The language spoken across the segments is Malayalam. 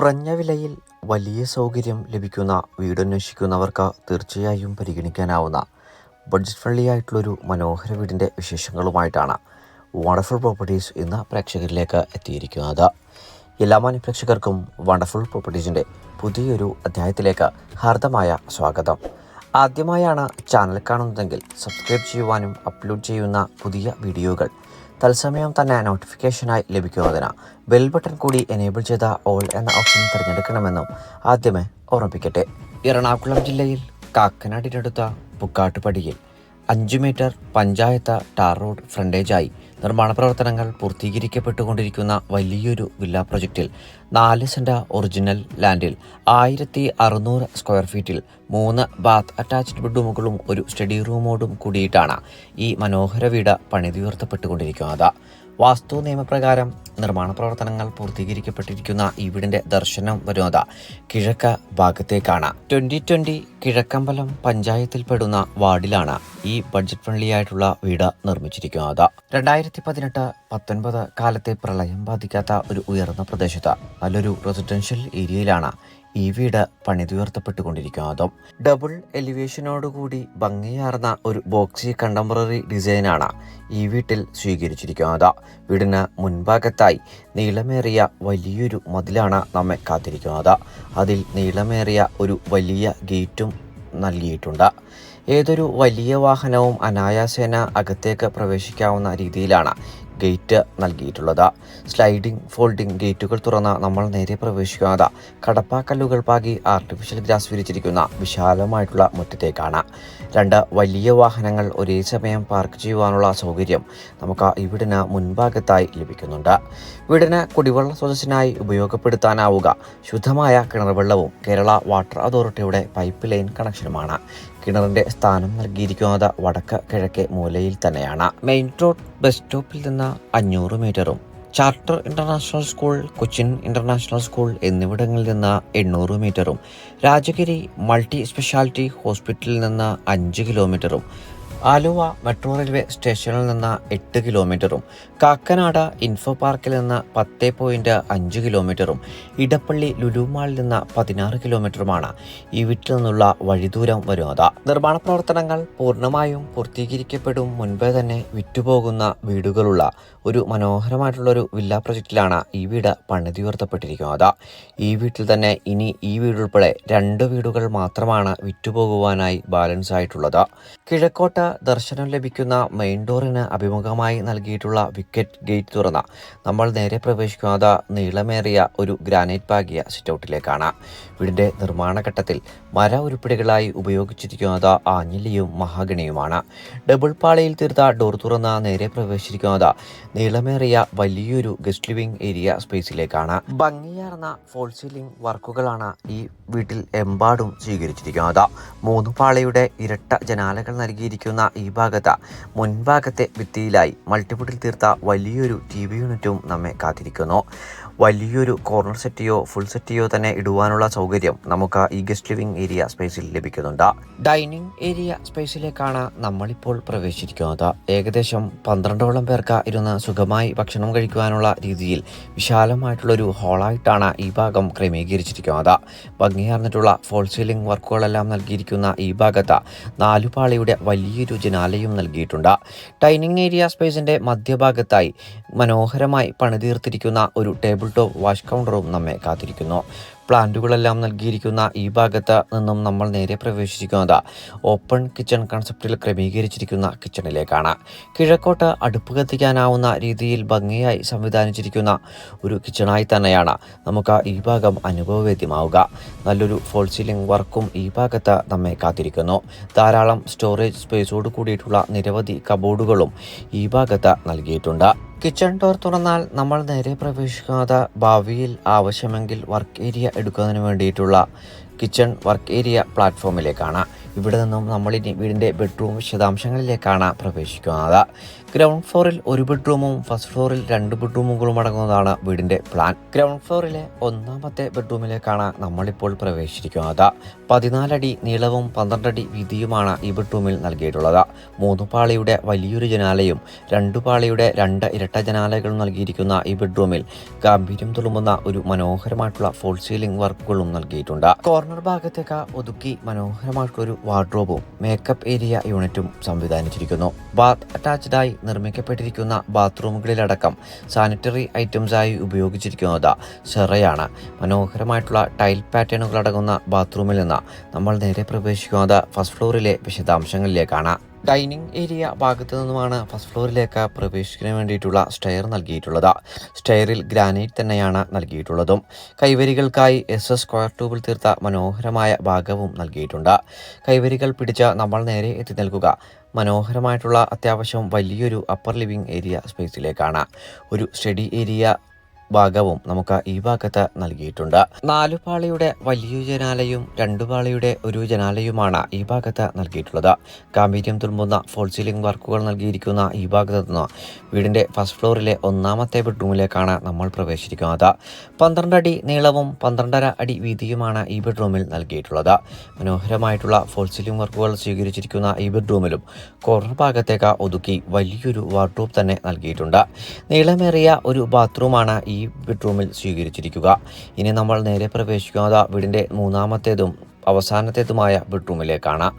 കുറഞ്ഞ വിലയിൽ വലിയ സൗകര്യം ലഭിക്കുന്ന വീടന്വേഷിക്കുന്നവർക്ക് തീർച്ചയായും പരിഗണിക്കാനാവുന്ന ബഡ്ജറ്റ് ഫ്രണ്ട്ലി ആയിട്ടുള്ളൊരു മനോഹര വീടിന്റെ വിശേഷങ്ങളുമായിട്ടാണ് വണ്ടർഫുൾ പ്രോപ്പർട്ടീസ് ഇന്ന് പ്രേക്ഷകരിലേക്ക് എത്തിയിരിക്കുന്നത്. എല്ലാ മാന്യ പ്രേക്ഷകർക്കും വണ്ടർഫുൾ പ്രോപ്പർട്ടീസിന്റെ പുതിയൊരു അധ്യായത്തിലേക്ക് ഹാർദമായ സ്വാഗതം. ആദ്യമായാണ് ചാനൽ കാണുന്നതെങ്കിൽ സബ്സ്ക്രൈബ് ചെയ്യുവാനും അപ്ലോഡ് ചെയ്യുന്ന പുതിയ വീഡിയോകൾ തത്സമയം തന്നെ നോട്ടിഫിക്കേഷനായി ലഭിക്കുന്നതിന് ബെൽ ബട്ടൺ കൂടി എനേബിൾ ചെയ്ത ഓൾ എന്ന ഓപ്ഷൻ തിരഞ്ഞെടുക്കണമെന്നും ആദ്യമേ ഓർമ്മിപ്പിക്കട്ടെ. എറണാകുളം ജില്ലയിൽ കാക്കനാടിനടുത്ത പുക്കാട്ടുപടിയിൽ അഞ്ച് മീറ്റർ പഞ്ചായത്ത് ടാർ റോഡ് ഫ്രണ്ടേജായി നിർമ്മാണ പ്രവർത്തനങ്ങൾ പൂർത്തീകരിക്കപ്പെട്ടുകൊണ്ടിരിക്കുന്ന വലിയൊരു വില്ല പ്രൊജക്റ്റിൽ നാല് സെന്റ ഒറിജിനൽ ലാൻഡിൽ ആയിരത്തി അറുന്നൂറ് സ്ക്വയർ ഫീറ്റിൽ മൂന്ന് ബാത്ത് അറ്റാച്ച്ഡ് ബെഡ്റൂമുകളും ഒരു സ്റ്റഡി റൂമോടും കൂടിയിട്ടാണ് ഈ മനോഹര വീട് പണിതുയർത്തപ്പെട്ടുകൊണ്ടിരിക്കുന്നത്. വാസ്തു നിയമപ്രകാരം നിർമ്മാണ പ്രവർത്തനങ്ങൾ പൂർത്തീകരിക്കപ്പെട്ടിരിക്കുന്ന ഈ വീടിന്റെ ദർശനം വരുന്നത് കിഴക്ക ഭാഗത്തേക്കാണ്. ട്വന്റി ട്വന്റി കിഴക്കമ്പലം പഞ്ചായത്തിൽ പെടുന്ന വാർഡിലാണ് ഈ ബഡ്ജറ്റ് ഫ്രണ്ട്ലി ആയിട്ടുള്ള വീട് നിർമ്മിച്ചിരിക്കുന്നത്. രണ്ടായിരത്തി പതിനെട്ട് പത്തൊൻപത് കാലത്തെ പ്രളയം ബാധിക്കാത്ത ഒരു ഉയർന്ന പ്രദേശത്ത് നല്ലൊരു റെസിഡൻഷ്യൽ ഏരിയയിലാണ് ഈ വീട് പണിതുയർത്തപ്പെട്ടുകൊണ്ടിരിക്കുന്നതും ഡബിൾ എലിവേഷനോടുകൂടി ഭംഗിയാർന്ന ഒരു ബോക്സി കണ്ടംപററി ഡിസൈനാണ് ഈ വീട്ടിൽ സ്വീകരിച്ചിരിക്കുന്നത്. വീടിന് മുൻഭാഗത്തായി നീളമേറിയ വലിയൊരു മതിലാണ് നമ്മെ കാത്തിരിക്കുന്നത്. അതിൽ നീളമേറിയ ഒരു വലിയ ഗേറ്റും നൽകിയിട്ടുണ്ട്. ഏതൊരു വലിയ വാഹനവും അനായാസേന അകത്തേക്ക് പ്രവേശിക്കാവുന്ന രീതിയിലാണ് ഗേറ്റ് നൽകിയിട്ടുള്ളത്. സ്ലൈഡിംഗ് ഫോൾഡിംഗ് ഗേറ്റുകൾ തുറന്ന് നമ്മൾ നേരെ പ്രവേശിക്കുന്നത്. കടപ്പാക്കല്ലുകൾ പാകി ആർട്ടിഫിഷ്യൽ ഗ്രാസ് വിരിച്ചിരിക്കുന്ന വിശാലമായിട്ടുള്ള മുറ്റത്തേക്കാണ്. രണ്ട് വലിയ വാഹനങ്ങൾ ഒരേ സമയം പാർക്ക് ചെയ്യുവാനുള്ള സൗകര്യം നമുക്ക് ഇവിടിന് മുൻഭാഗത്തായി ലഭിക്കുന്നുണ്ട്. വീടിന് കുടിവെള്ള സ്രോതസ്സിനായി ഉപയോഗപ്പെടുത്താനാവുക. ശുദ്ധമായ കിണർവെള്ളവും കേരള വാട്ടർ അതോറിറ്റിയുടെ പൈപ്പ് ലൈൻ കണക്ഷനുമാണ് കിണറിന്റെ സ്ഥാനം നൽകിയിരിക്കുന്നത് വടക്ക് കിഴക്കേ മൂലയിൽ തന്നെയാണ്. മെയിൻ റോഡ് ബസ് സ്റ്റോപ്പിൽ നിന്ന് അഞ്ഞൂറ് മീറ്ററും. Charter international school Cochin international school എന്നിവിടങ്ങളിൽ നിന്ന് എണ്ണൂറ് മീറ്ററും. രാജഗിരി മൾട്ടി സ്പെഷ്യാലിറ്റി ഹോസ്പിറ്റലിൽ നിന്ന് അഞ്ച് കിലോമീറ്ററും. ആലുവ മെട്രോ റെയിൽവേ സ്റ്റേഷനിൽ നിന്ന് എട്ട് കിലോമീറ്ററും കാക്കനാട് ഇൻഫോ പാർക്കിൽ നിന്ന് പത്ത് പോയിന്റ് അഞ്ച് കിലോമീറ്ററും ഇടപ്പള്ളി ലുലുമാളിൽ നിന്ന് പതിനാറ് കിലോമീറ്ററുമാണ് ഈ വീട്ടിൽ നിന്നുള്ള വഴിദൂരം വരുന്നത്. നിർമ്മാണ പ്രവർത്തനങ്ങൾ പൂർണമായും പൂർത്തീകരിക്കപ്പെടും മുൻപേ തന്നെ വിറ്റുപോകുന്ന വീടുകളുള്ള ഒരു മനോഹരമായിട്ടുള്ളൊരു വില്ല പ്രൊജക്റ്റിലാണ് ഈ വീട് പണിതുയർത്തപ്പെട്ടിരിക്കുന്നത് ഈ വീട്ടിൽ തന്നെ ഇനി ഈ വീടുൾപ്പെടെ രണ്ട് വീടുകൾ മാത്രമാണ് വിറ്റുപോകുവാനായി ബാലൻസ് ആയിട്ടുള്ളത്. കിഴക്കോട്ട് ദർശനം ലഭിക്കുന്ന മെയിൻ ഡോറിന് അഭിമുഖമായി നൽകിയിട്ടുള്ള വിക്കറ്റ് ഗേറ്റ് തുറന്ന നമ്മൾ നേരെ പ്രവേശിക്കാതെ നീളമേറിയ ഒരു ഗ്രാനൈറ്റ് പാകിയ സിറ്റൗട്ടിലേക്കാണ് വീടിന്റെ നിർമ്മാണ ഘട്ടത്തിൽ മര ഉരുപ്പിടികളായി ഉപയോഗിച്ചിരിക്കുന്നത് ആഞ്ഞിലിയും മഹാഗണിയുമാണ്. ഡബിൾ പാളിയിൽ തീർത്ത ഡോർ തുറന്ന നേരെ പ്രവേശിച്ചിരിക്കുന്നത് നീളമേറിയ വലിയൊരു ഗസ്റ്റ് ലിവിംഗ് ഏരിയ സ്പേസിലേക്കാണ് ഭംഗിയാർന്ന ഫോൾ സീലിംഗ് വർക്കുകളാണ് ഈ വീട്ടിൽ എമ്പാടും സ്വീകരിച്ചിരിക്കുന്നത്. മൂന്ന് പാളയുടെ ഇരട്ട ജനാലകൾ നൽകിയിരിക്കുന്ന ഈ ഭാഗത്ത് മുൻഭാഗത്തെ ഭിത്തിയിലായി മൾട്ടിപ്പിളിൽ തീർത്ത വലിയൊരു ടി വി യൂണിറ്റും നമ്മെ കാത്തിരിക്കുന്നു. വലിയൊരു കോർണർ സെറ്റിയോ ഫുൾ സെറ്റിയോ തന്നെ ഇടുവാനുള്ള സൗകര്യം നമുക്ക് ഈ ഗസ്റ്റ് ലിവിംഗ് ഏരിയ സ്പേസിൽ ലഭിക്കുന്നുണ്ട്. ഡൈനിങ് ഏരിയ സ്പേസിലേക്കാണ് നമ്മളിപ്പോൾ പ്രവേശിച്ചിരിക്കുന്നത്. ഏകദേശം പന്ത്രണ്ടോളം പേർക്ക് ഇരുന്ന് സുഖമായി ഭക്ഷണം കഴിക്കുവാനുള്ള രീതിയിൽ വിശാലമായിട്ടുള്ളൊരു ഹാളായിട്ടാണ് ഈ ഭാഗം ക്രമീകരിച്ചിരിക്കുന്നത്. ഭംഗിയാർന്നിട്ടുള്ള ഫോൾ സീലിംഗ് വർക്കുകളെല്ലാം നൽകിയിരിക്കുന്ന ഈ ഭാഗത്ത് നാലുപാളിയുടെ വലിയൊരു ജനാലയും നൽകിയിട്ടുണ്ട്. ഡൈനിങ് ഏരിയ സ്പേസിന്റെ മധ്യഭാഗത്തായി മനോഹരമായി പണിതീർത്തിരിക്കുന്ന ഒരു ടേബിൾ ടോപ്പ് വാഷ് കൗണ്ടറും നമ്മെ കാത്തിരിക്കുന്നു. പ്ലാന്റുകളെല്ലാം നൽകിയിരിക്കുന്ന ഈ ഭാഗത്ത് നിന്നും നമ്മൾ നേരെ പ്രവേശിക്കുന്നത് ഓപ്പൺ കിച്ചൺ കൺസെപ്റ്റിൽ ക്രമീകരിച്ചിരിക്കുന്ന കിച്ചണിലേക്കാണ്. കിഴക്കോട്ട് അടുപ്പ് കത്തിക്കാനാവുന്ന രീതിയിൽ ഭംഗിയായി സംവിധാനിച്ചിരിക്കുന്ന ഒരു കിച്ചണായി തന്നെയാണ് നമുക്ക് ഈ ഭാഗം അനുഭവവേദ്യമാവുക. നല്ലൊരു ഫോൾ സീലിംഗ് വർക്കും ഈ ഭാഗത്ത് നമ്മെ കാത്തിരിക്കുന്നു. ധാരാളം സ്റ്റോറേജ് സ്പേസോട് കൂടിയിട്ടുള്ള നിരവധി കബോർഡുകളും ഈ ഭാഗത്ത് നൽകിയിട്ടുണ്ട്. കിച്ചൺ ഡോർ തുറന്നാൽ നമ്മൾ നേരെ പ്രവേശിക്കുന്നത് ഭാവിയിൽ ആവശ്യമെങ്കിൽ വർക്ക് ഏരിയ എടുക്കുന്നതിന് വേണ്ടിയിട്ടുള്ള കിച്ചൺ വർക്ക് ഏരിയ പ്ലാറ്റ്ഫോമിലേക്കാണ്. ഇവിടെ നിന്നും നമ്മൾ വീടിന്റെ ബെഡ്റൂം വിശദാംശങ്ങളിലേക്കാണ് പ്രവേശിക്കുന്നത് ഗ്രൗണ്ട് ഫ്ലോറിൽ ഒരു ബെഡ്റൂമും ഫസ്റ്റ് ഫ്ലോറിൽ രണ്ട് ബെഡ്റൂമുകളും അടങ്ങുന്നതാണ് വീടിന്റെ പ്ലാൻ ഗ്രൗണ്ട് ഫ്ലോറിലെ ഒന്നാമത്തെ ബെഡ്റൂമിലേക്കാണ് നമ്മളിപ്പോൾ പ്രവേശിച്ചിരിക്കുന്നത് പതിനാലടി നീളവും പന്ത്രണ്ടടി വീതിയുമാണ് ഈ ബെഡ്റൂമിൽ നൽകിയിട്ടുള്ളത്. മൂന്ന് പാളിയുടെ വലിയൊരു ജനാലയും രണ്ട് പാളിയുടെ രണ്ട് ഇരട്ട ജനാലകളും നൽകിയിരിക്കുന്ന ഈ ബെഡ്റൂമിൽ ഗാംഭീര്യം തുളുമ്പുന്ന ഒരു മനോഹരമായിട്ടുള്ള ഫോൾ സീലിംഗ് വർക്കുകളും നൽകിയിട്ടുണ്ട്. കോർണർ ഭാഗത്തേക്ക് ഒതുക്കി മനോഹരമായിട്ടുള്ള ഒരു വാർഡ്രോബും മേക്കപ്പ് ഏരിയ യൂണിറ്റും സംവിധാനിച്ചിരിക്കുന്നു. ബാത്ത് അറ്റാച്ച്ഡായി നിർമ്മിക്കപ്പെട്ടിരിക്കുന്ന ബാത്റൂമുകളിലടക്കം സാനിറ്ററി ഐറ്റംസായി ഉപയോഗിച്ചിരിക്കുന്നത് സെറയാണ് മനോഹരമായിട്ടുള്ള ടൈൽ പാറ്റേണുകൾ അടങ്ങുന്ന ബാത്റൂമിൽ നിന്ന് നമ്മൾ നേരെ പ്രവേശിക്കുന്നത് ഫസ്റ്റ് ഫ്ലോറിലെ വിശദാംശങ്ങളിലേക്കാണ്. ഡൈനിങ് ഏരിയ ഭാഗത്തു നിന്നുമാണ് ഫസ്റ്റ് ഫ്ലോറിലേക്ക് പ്രവേശിക്കുന്നതിന് വേണ്ടിയിട്ടുള്ള സ്റ്റെയർ നൽകിയിട്ടുള്ളത്. സ്റ്റെയറിൽ ഗ്രാനൈറ്റ് തന്നെയാണ് നൽകിയിട്ടുള്ളതും. കൈവരികൾക്കായി എസ് എസ് സ്ക്വയർ ട്യൂബിൽ തീർത്ത മനോഹരമായ ഭാഗവും നൽകിയിട്ടുണ്ട്. കൈവരികൾ പിടിച്ച് നമ്മൾ നേരെ എത്തി നൽകുക. മനോഹരമായിട്ടുള്ള അത്യാവശ്യം വലിയൊരു അപ്പർ ലിവിംഗ് ഏരിയ സ്പേസിലേക്കാണ് ഒരു സ്റ്റഡി ഏരിയ ഭാഗവും നമുക്ക് ഈ ഭാഗത്ത് നൽകിയിട്ടുണ്ട്. നാലു പാളിയുടെ ജനാലയും രണ്ടു പാളിയുടെ ഒരു ജനാലയുമാണ് ഈ ഭാഗത്ത് നൽകിയിട്ടുള്ളത്. ഗാംഭീര്യം തുളുമ്പുന്ന ഫോൾ സീലിംഗ് വർക്കുകൾ നൽകിയിരിക്കുന്ന ഈ ഭാഗത്ത് നിന്ന് വീടിന്റെ ഫസ്റ്റ് ഫ്ലോറിലെ ഒന്നാമത്തെ ബെഡ്റൂമിലേക്കാണ് നമ്മൾ പ്രവേശിക്കുന്നത് പന്ത്രണ്ട് അടി നീളവും പന്ത്രണ്ടര അടി വീതിയുമാണ് ഈ ബെഡ്റൂമിൽ നൽകിയിട്ടുള്ളത്. മനോഹരമായിട്ടുള്ള ഫോൾ സീലിംഗ് വർക്കുകൾ സ്വീകരിച്ചിരിക്കുന്ന ഈ ബെഡ്റൂമിലും കോർണർ ഭാഗത്തേക്ക് ഒതുക്കി വലിയൊരു വാർഡ്രോബ് തന്നെ നൽകിയിട്ടുണ്ട്. നീളമേറിയ ഒരു ബാത്റൂമാണ് ഈ ബെഡ്റൂമിൽ സ്വീകരിച്ചിരിക്കുക. ഇനി നമ്മൾ നേരെ പ്രവേശിക്കുന്നത് വീടിന്റെ മൂന്നാമത്തേതും അവസാനത്തേതുമായ ബെഡ്റൂമിലേക്കാണ്.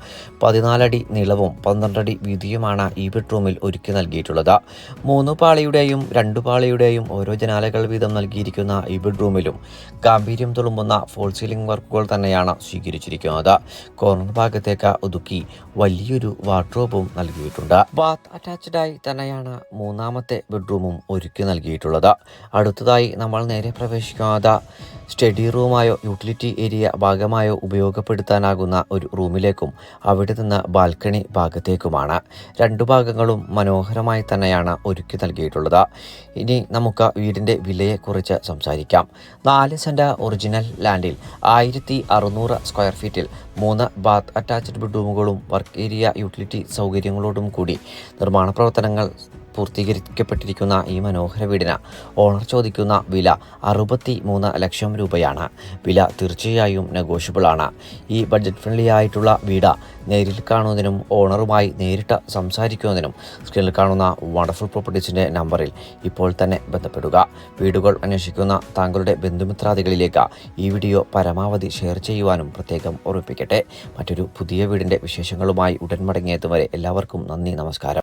പതിനാലടി നീളവും പന്ത്രണ്ടടി വീതിയുമാണ് ഈ ബെഡ്റൂമിൽ ഒരുക്കി നൽകിയിട്ടുള്ളത്. മൂന്ന് പാളിയുടെയും രണ്ട് പാളിയുടെയും ഓരോ ജനാലകൾ വീതം നൽകിയിരിക്കുന്ന ഈ ബെഡ്റൂമിലും ഗാംഭീര്യം തുളുമ്പുന്ന ഫോൾ സീലിംഗ് വർക്കുകൾ തന്നെയാണ് സ്വീകരിച്ചിരിക്കുന്നത്. കോർണർ ഭാഗത്തേക്ക് ഒതുക്കി വലിയൊരു വാർഡ്രോബും നൽകിയിട്ടുണ്ട്. ബാത്ത് അറ്റാച്ച്ഡായി തന്നെയാണ് മൂന്നാമത്തെ ബെഡ്റൂമും ഒരുക്കി നൽകിയിട്ടുള്ളത്. അടുത്തതായി നമ്മൾ നേരെ പ്രവേശിക്കാത്ത സ്റ്റഡി റൂമായോ യൂട്ടിലിറ്റി ഏരിയ ഭാഗമായോ ഉപയോഗപ്പെടുത്താനാകുന്ന ഒരു റൂമിലേക്കും അവിടെ നിന്ന് ബാൽക്കണി ഭാഗത്തേക്കുമാണ്. രണ്ടു ഭാഗങ്ങളും മനോഹരമായി തന്നെയാണ് ഒരുക്കി നൽകിയിട്ടുള്ളത്. ഇനി നമുക്ക് വീടിന്റെ വിലയെക്കുറിച്ച് സംസാരിക്കാം. നാല് സെന്റ് ഒറിജിനൽ ലാൻഡിൽ ആയിരത്തി അറുന്നൂറ് സ്ക്വയർ ഫീറ്റിൽ മൂന്ന് ബാത്ത് അറ്റാച്ച്ഡ് ബെഡ്റൂമുകളും വർക്ക് ഏരിയ യൂട്ടിലിറ്റി സൗകര്യങ്ങളോടും കൂടി നിർമ്മാണ പ്രവർത്തനങ്ങൾ പൂർത്തീകരിക്കപ്പെട്ടിരിക്കുന്ന ഈ മനോഹര വീടിന് ഓണർ ചോദിക്കുന്ന വില അറുപത്തി മൂന്ന് ലക്ഷം രൂപയാണ്. വില തീർച്ചയായും നെഗോഷ്യബിൾ ആണ്. ഈ ബഡ്ജറ്റ് ഫ്രണ്ട്ലി ആയിട്ടുള്ള വീട് നേരിൽ കാണുന്നതിനും ഓണറുമായി നേരിട്ട് സംസാരിക്കുന്നതിനും സ്ക്രീനിൽ കാണുന്ന വണ്ടർഫുൾ പ്രോപ്പർട്ടീസിന്റെ നമ്പറിൽ ഇപ്പോൾ തന്നെ ബന്ധപ്പെടുക. വീടുകൾ അന്വേഷിക്കുന്ന താങ്കളുടെ ബന്ധുമിത്രാദികളിലേക്ക് ഈ വീഡിയോ പരമാവധി ഷെയർ ചെയ്യുവാനും പ്രത്യേകം ഓർമ്മിപ്പിക്കട്ടെ. മറ്റൊരു പുതിയ വീടിന്റെ വിശേഷങ്ങളുമായി ഉടൻ മടങ്ങിയെത്തും വരെ എല്ലാവർക്കും നന്ദി നമസ്കാരം.